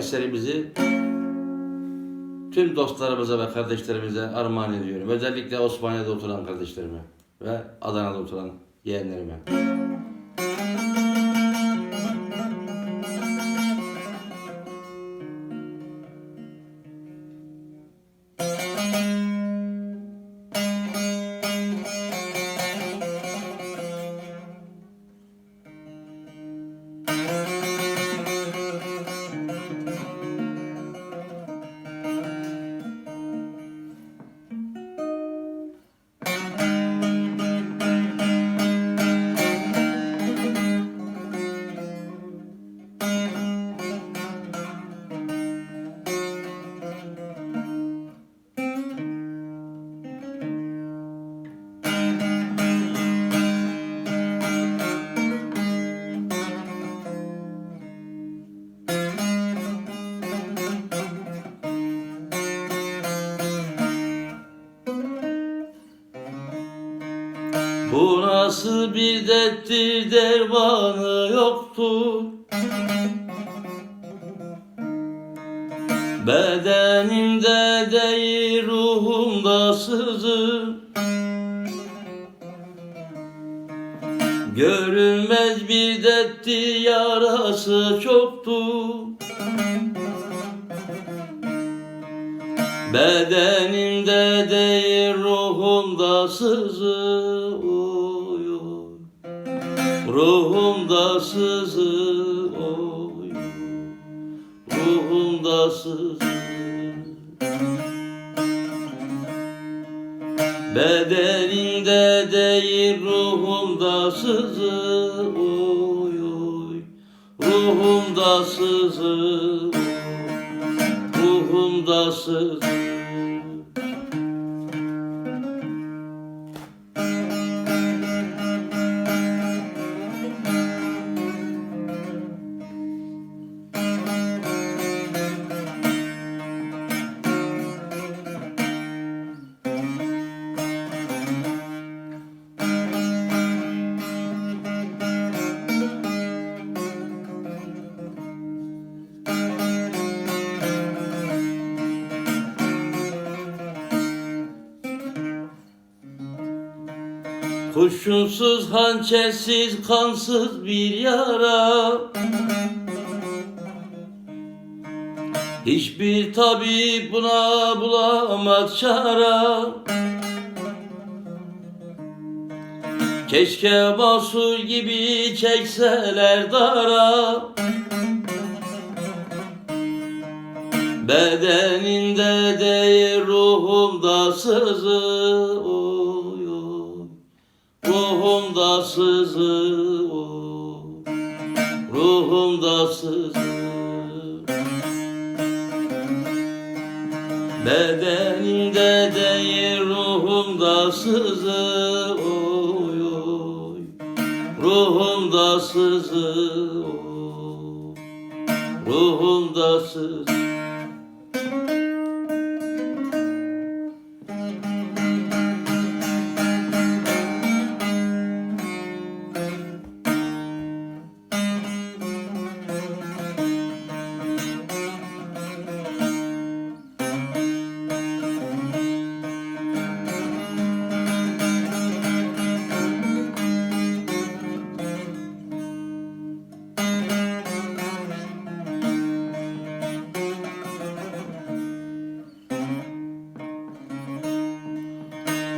eserimizi tüm dostlarımıza ve kardeşlerimize armağan ediyorum. Özellikle Osmaniye'de oturan kardeşlerime ve Adana'da oturan yeğenlerime. Bu nasıl bir derttir dermanı yoktur Bedenimde değil ruhumda sızır Görünmez bir derttir yarası çoktur Bedenimde değil ruhumda sızıyor Ruhumda sızıyor Ruhumda sızıyor Bedenimde değil ruhumda sızıyor Ruhumda sızıyor Ruhumda sızıyor Kurşunsuz, hançersiz, kansız bir yara. Hiçbir tabip buna bulamaz çara. Keşke basur gibi çekseler dara. Bedeninde değil ruhumda sızıyor Ruhumda sızıyor Ruhumda sızıyor Bedenimde değil ruhumda sızıyor Ruhumda sızıyor Ruhumda sızıyor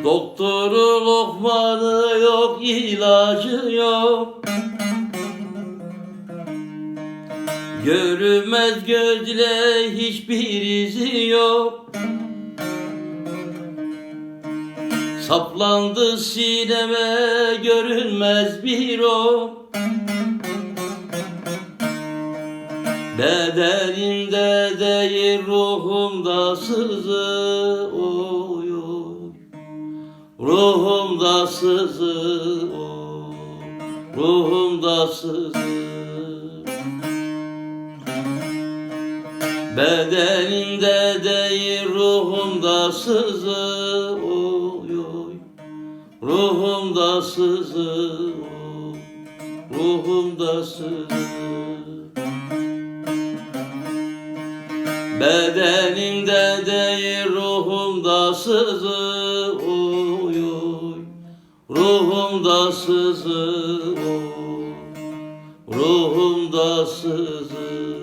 Doktoru lokmanı yok, ilacı yok. Görünmez gözle hiçbir izi yok. Saplandı sineme görünmez bir ok. Bedenimde değil ruhumda sızıyor Ruhumda sızıyor Ruhumda sızıyor Bedenimde değil ruhumda sızıyor Ruhumda sızıyor Ruhumda sızıyor Bedenimde değil ruhumda sızı Ruhumda sızı oy Ruhumda sızı